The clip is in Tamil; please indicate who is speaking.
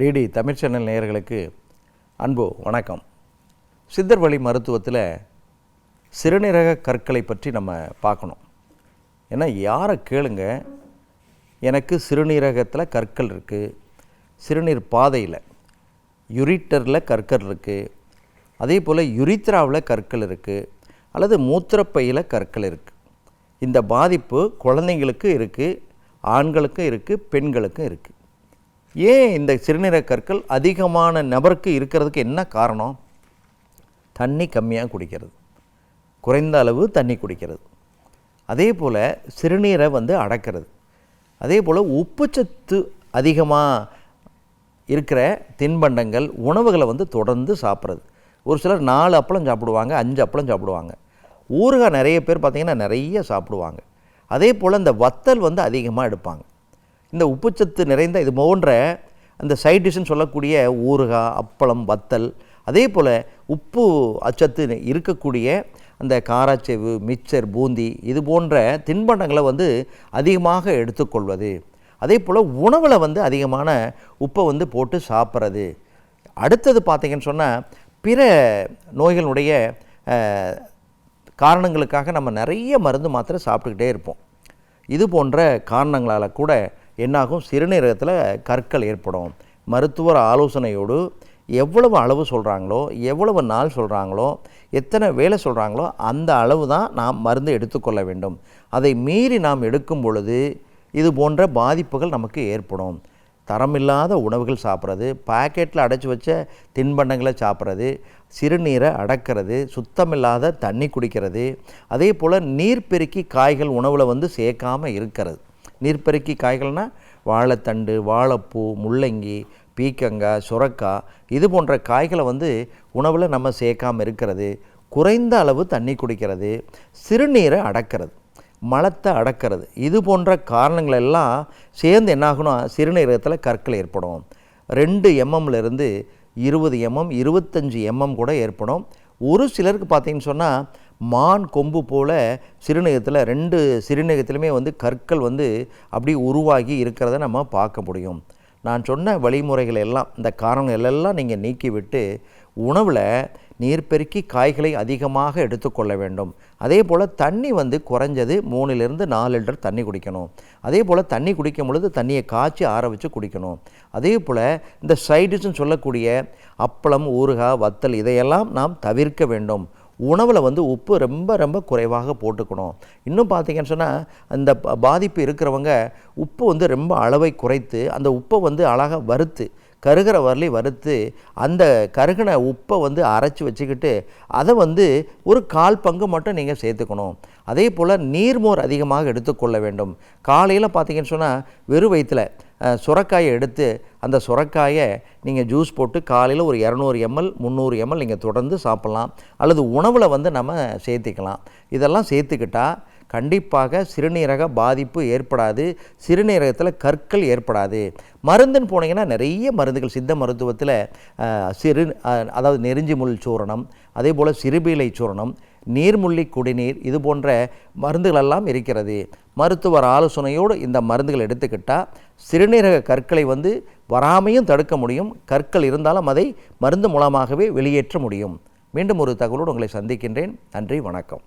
Speaker 1: டிடி தமிழ் சேனல் நேயர்களுக்கு அன்பு வணக்கம். சித்தர் வழி மருத்துவத்தில் சிறுநீரக கற்களை பற்றி நம்ம பார்க்கணும். ஏன்னா யாரை கேளுங்க? எனக்கு சிறுநீரகத்தில் கற்கள் இருக்குது சிறுநீர் பாதையில் யுரிட்டரில் கற்கள் இருக்குது அதே போல் யுரித்ராவில் கற்கள் இருக்குது அல்லது மூத்திரப்பையில் கற்கள் இருக்குது இந்த பாதிப்பு குழந்தைங்களுக்கும் இருக்குது ஆண்களுக்கும் இருக்குது பெண்களுக்கும் இருக்குது ஏன் இந்த சிறுநீரக கற்கள் அதிகமான நபருக்கு இருக்கிறதுக்கு என்ன காரணம்? தண்ணி கம்மியாக குடிக்கிறது. குறைந்த அளவு தண்ணி குடிக்கிறது. அதே போல் சிறுநீரை வந்து அடக்கிறது. அதே போல் உப்புச்சத்து அதிகமாக இருக்கிற தின்பண்டங்கள் உணவுகளை வந்து தொடர்ந்து சாப்பிட்றது. ஒரு சிலர் நாலு அப்பளம் சாப்பிடுவாங்க அஞ்சு அப்பளம் சாப்பிடுவாங்க. ஊறுகாய் நிறைய பேர் பார்த்திங்கன்னா நிறைய சாப்பிடுவாங்க. அதே போல் இந்த வத்தல் வந்து அதிகமாக எடுப்பாங்க. இந்த உப்புச்சத்து நிறைந்த இது போன்ற அந்த சைட் டிஷ்ஷுன்னு சொல்லக்கூடிய ஊறுகாய் அப்பளம் வத்தல் அதே போல் உப்பு அச்சத்து இருக்கக்கூடிய அந்த காராச்சேவு மிக்சர் பூந்தி இது போன்ற தின்பண்டங்களை வந்து அதிகமாக எடுத்துக்கொள்வது. அதே போல் உணவில் வந்து அதிகமான உப்பை வந்து போட்டு சாப்பிட்றது. அடுத்தது பார்த்தீங்கன்னு சொன்னால் பிற நோய்களுடைய காரணங்களுக்காக நம்ம நிறைய மருந்து மாத்திரை சாப்பிட்டுக்கிட்டே இருப்போம். இது போன்ற காரணங்களால் கூட என்னாகும்? சிறுநீரகத்தில் கற்கள் ஏற்படும். மருத்துவர் ஆலோசனையோடு எவ்வளவு அளவு சொல்கிறாங்களோ எவ்வளவு நாள் சொல்கிறாங்களோ எத்தனை வேலை சொல்கிறாங்களோ அந்த அளவு தான் நாம் மருந்து எடுத்துக்கொள்ள வேண்டும். அதை மீறி நாம் எடுக்கும் பொழுது இது போன்ற பாதிப்புகள் நமக்கு ஏற்படும். தரமில்லாத உணவுகள் சாப்பிட்றது பாக்கெட்டில் அடைச்சி வச்ச தின்பண்டங்களை சாப்பிட்றது சிறுநீரை அடக்கிறது சுத்தமில்லாத தண்ணி குடிக்கிறது அதே போல் நீர் பெருக்கி காய்கள் உணவில் வந்து சேர்க்காம இருக்கிறது. நீர்ப்பெருக்கி காய்கள்னால் வாழைத்தண்டு வாழைப்பூ முள்ளங்கி பீக்கங்காய் சுரக்காய் இது போன்ற காய்களை வந்து உணவில் நம்ம சேர்க்காம இருக்கிறது குறைந்த அளவு தண்ணி குடிக்கிறது சிறுநீரை அடக்கிறது மலத்தை அடக்கிறது இது போன்ற காரணங்கள் எல்லாம் சேர்ந்து என்னாகணும் சிறுநீரகத்தில் கற்கள் ஏற்படும். ரெண்டு எம்எம்லேருந்து இருபது எம்எம் இருபத்தஞ்சி எம்எம் கூட ஏற்படும். ஒரு சிலருக்கு பார்த்தீங்கன்னு சொன்னால் மான் கொம்பு போல் சிறுநீகத்தில் ரெண்டு சிறுநீகத்திலுமே வந்து கற்கள் வந்து அப்படி உருவாகி இருக்கிறத நம்ம பார்க்க முடியும். நான் சொன்ன வழிமுறைகள் எல்லாம் இந்த காரணங்கள் எல்லாம் நீங்கள் நீக்கிவிட்டு உணவில் நீர்ப்பெருக்கி காய்களை அதிகமாக எடுத்துக்கொள்ள வேண்டும். அதே போல் தண்ணி வந்து குறைஞ்சது மூணுலேருந்து நாலு லிட்டர் தண்ணி குடிக்கணும். அதே போல் தண்ணி குடிக்கும் பொழுது தண்ணியை காய்ச்சி ஆற வச்சு குடிக்கணும். அதே போல் இந்த சைடிஷ்னு சொல்லக்கூடிய அப்பளம் ஊறுகாய் வத்தல் இதையெல்லாம் நாம் தவிர்க்க வேண்டும். உணவில் வந்து உப்பு ரொம்ப ரொம்ப குறைவாக போட்டுக்கணும். இன்னும் பார்த்தீங்கன்னு சொன்னால் அந்த பாதிப்பு இருக்கிறவங்க உப்பு வந்து ரொம்ப அளவை குறைத்து அந்த உப்பை வந்து அழகாக வறுத்து கருகிற வரலையும் வறுத்து அந்த கருகின உப்பை வந்து அரைச்சி வச்சுக்கிட்டு அதை வந்து ஒரு கால் பங்கு மட்டும் நீங்கள் சேர்த்துக்கணும். அதே போல் நீர்மோர் அதிகமாக எடுத்துக்கொள்ள வேண்டும். காலையில் பார்த்தீங்கன்னு சொன்னால் வெறும் வயிற்றில் சுரக்காயை எடுத்து அந்த சுரக்காயை நீங்கள் ஜூஸ் போட்டு காலையில் ஒரு இரநூறு எம்எல் முந்நூறு எம்எல் நீங்கள் தொடர்ந்து சாப்பிட்லாம். அல்லது உணவில் வந்து நம்ம சேர்த்திக்கலாம். இதெல்லாம் சேர்த்துக்கிட்டால் கண்டிப்பாக சிறுநீரக பாதிப்பு ஏற்படாது சிறுநீரகத்தில் கற்கள் ஏற்படாது. மருந்துன்னு போனீங்கன்னா நிறைய மருந்துகள் சித்த மருத்துவத்தில் சிறு அதாவது நெருஞ்சி முள் சூரணம் அதே போல் சிறுபீலை சூரணம் நீர்முள்ளி குடிநீர் இது போன்ற மருந்துகளெல்லாம் இருக்கிறது. மருத்துவர் ஆலோசனையோடு இந்த மருந்துகள் எடுத்துக்கிட்டால் சிறுநீரக கற்களை வந்து வராமையும் தடுக்க முடியும். கற்கள் இருந்தாலும் அதை மருந்து மூலமாகவே வெளியேற்ற முடியும். மீண்டும் ஒரு தகவலோடு உங்களை சந்திக்கின்றேன். நன்றி வணக்கம்.